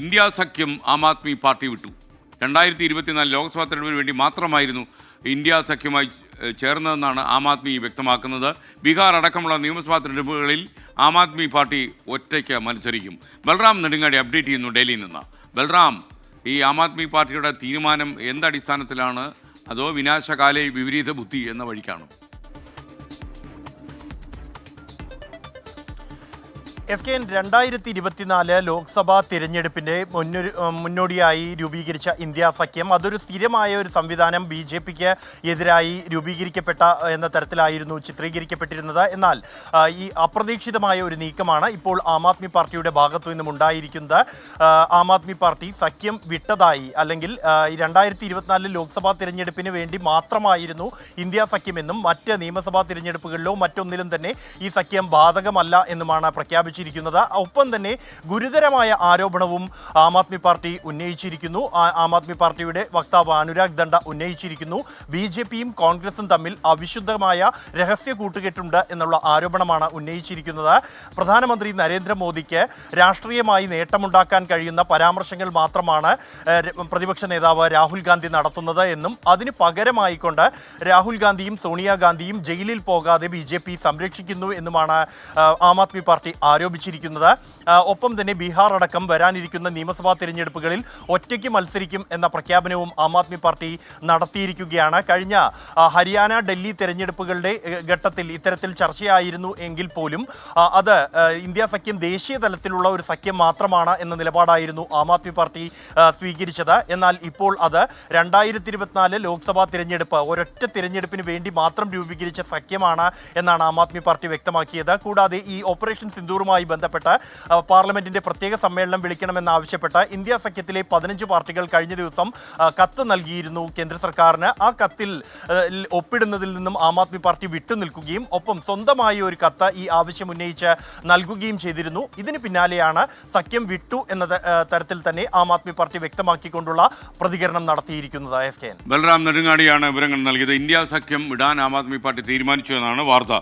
India സഖ്യം ആം Aadmi party വിട്ടു. രണ്ടായിരത്തി ഇരുപത്തിനാല് ലോക്സഭാ തെരഞ്ഞെടുപ്പിന് വേണ്ടി മാത്രമായിരുന്നു ഇന്ത്യ സഖ്യമായി ചേർന്നതെന്നാണ് ആം ആദ്മി വ്യക്തമാക്കുന്നത്. ബീഹാർ അടക്കമുള്ള നിയമസഭാ തെരഞ്ഞെടുപ്പുകളിൽ ആം ആദ്മി പാർട്ടി ഒറ്റയ്ക്ക് മത്സരിക്കും. ബൽറാം നെടുങ്ങാടി അപ്ഡേറ്റ് ചെയ്യുന്നു ഡൽഹിയിൽ നിന്ന്. ബൽറാം ഈ ആം ആദ്മി പാർട്ടിയുടെ തീരുമാനം എന്തടിസ്ഥാനത്തിലാണ് അതോ വിനാശകാലേ വിപരീത ബുദ്ധി എന്ന വഴിക്കാണോ? എസ് കെ എൻ രണ്ടായിരത്തി ഇരുപത്തിനാല് ലോക്സഭാ തിരഞ്ഞെടുപ്പിന്റെ മുന്നൊരു മുന്നോടിയായി രൂപീകരിച്ച ഇന്ത്യ സഖ്യം അതൊരു സ്ഥിരമായ ഒരു സംവിധാനം ബി ജെ പിക്ക് എതിരായി രൂപീകരിക്കപ്പെട്ട എന്ന തരത്തിലായിരുന്നു ചിത്രീകരിക്കപ്പെട്ടിരുന്നത്. എന്നാൽ ഈ അപ്രതീക്ഷിതമായ ഒരു നീക്കമാണ് ഇപ്പോൾ ആം ആദ്മി പാർട്ടിയുടെ ഭാഗത്തു നിന്നും ഉണ്ടായിരിക്കുന്നത്. ആ, ആദ്മി പാർട്ടി സഖ്യം വിട്ടതായി അല്ലെങ്കിൽ രണ്ടായിരത്തി ഇരുപത്തിനാലിൽ ലോക്സഭാ തിരഞ്ഞെടുപ്പിന് വേണ്ടി മാത്രമായിരുന്നു ഇന്ത്യ സഖ്യമെന്നും മറ്റ് നിയമസഭാ തിരഞ്ഞെടുപ്പുകളിലോ മറ്റൊന്നിലും തന്നെ ഈ സഖ്യം ബാധകമല്ല എന്നുമാണ് പ്രഖ്യാപിച്ചിരിക്കുന്നത് ഒപ്പം തന്നെ ഗുരുതരമായ ആരോപണവും ആം ആദ്മി പാർട്ടി ഉന്നയിച്ചിരിക്കുന്നു. ആ- ആദ്മി പാർട്ടിയുടെ വക്താവ് അനുരാഗ് ദണ്ഡ ഉന്നയിച്ചിരിക്കുന്നു. ബി ജെ പിയും കോൺഗ്രസും തമ്മിൽ അവിശുദ്ധമായ രഹസ്യ കൂട്ടുകെട്ടുണ്ട് എന്നുള്ള ആരോപണമാണ് ഉന്നയിച്ചിരിക്കുന്നത്. പ്രധാനമന്ത്രി നരേന്ദ്രമോദിക്ക് രാഷ്ട്രീയമായി നേട്ടമുണ്ടാക്കാൻ കഴിയുന്ന പരാമർശങ്ങൾ മാത്രമാണ് പ്രതിപക്ഷ നേതാവ് രാഹുൽ ഗാന്ധി നടത്തുന്നത് എന്നും അതിന് പകരമായിക്കൊണ്ട് രാഹുൽ ഗാന്ധിയും സോണിയാഗാന്ധിയും ജയിലിൽ പോകാതെ ബി ജെ പി സംരക്ഷിക്കുന്നു എന്നുമാണ് ആ, ആദ്മി പാർട്ടി ആരോപിച്ചിരിക്കുന്നത് ഒപ്പം തന്നെ ബീഹാർ അടക്കം വരാനിരിക്കുന്ന നിയമസഭാ തിരഞ്ഞെടുപ്പുകളിൽ ഒറ്റയ്ക്ക് മത്സരിക്കും എന്ന പ്രഖ്യാപനവും ആം ആദ്മി പാർട്ടി നടത്തിയിരിക്കുകയാണ്. കഴിഞ്ഞ ഹരിയാന ഡൽഹി തെരഞ്ഞെടുപ്പുകളുടെ ഘട്ടത്തിൽ ഇത്തരത്തിൽ ചർച്ചയായിരുന്നു എങ്കിൽ പോലും അത് ഇന്ത്യ സഖ്യം ദേശീയ തലത്തിലുള്ള ഒരു സഖ്യം മാത്രമാണ് എന്ന നിലപാടായിരുന്നു ആം ആദ്മി പാർട്ടി സ്വീകരിച്ചത്. എന്നാൽ ഇപ്പോൾ അത് രണ്ടായിരത്തി ഇരുപത്തിനാല് ലോക്സഭാ തിരഞ്ഞെടുപ്പ് ഒരൊറ്റ തിരഞ്ഞെടുപ്പിന് വേണ്ടി മാത്രം രൂപീകരിച്ച സഖ്യമാണ് എന്നാണ് ആം ആദ്മി പാർട്ടി വ്യക്തമാക്കിയത്. കൂടാതെ ഈ ഓപ്പറേഷൻ സിന്ദൂറുമായി ബന്ധപ്പെട്ട് ആ, പാർലമെന്റിന്റെ പ്രത്യേക സമ്മേളനം വിളിക്കണമെന്ന് വിളിക്കണമെന്നാവശ്യപ്പെട്ട് ഇന്ത്യ സഖ്യത്തിലെ പതിനഞ്ച് പാർട്ടികൾ കഴിഞ്ഞ ദിവസം കത്ത് നൽകിയിരുന്നു കേന്ദ്ര സർക്കാരിന്. ആ കത്തിൽ ഒപ്പിടുന്നതിൽ നിന്നും ആം ആദ്മി പാർട്ടി വിട്ടുനിൽക്കുകയും ഒപ്പം സ്വന്തമായി ഒരു കത്ത് ഈ ആവശ്യം ഉന്നയിച്ച് നൽകുകയും ചെയ്തിരുന്നു. ഇതിന് പിന്നാലെയാണ് സഖ്യം വിട്ടു എന്ന തരത്തിൽ തന്നെ ആം ആദ്മി പാർട്ടി വ്യക്തമാക്കിക്കൊണ്ടുള്ള പ്രതികരണം നടത്തിയിരിക്കുന്നത്. കെ ബൽറാം നെടുങ്ങാടിയാണ് വിവരങ്ങൾ നൽകിയത്. ഇന്ത്യ സഖ്യം വിടാൻ ആം ആദ്മി പാർട്ടി തീരുമാനിച്ചു എന്നാണ് വാർത്ത.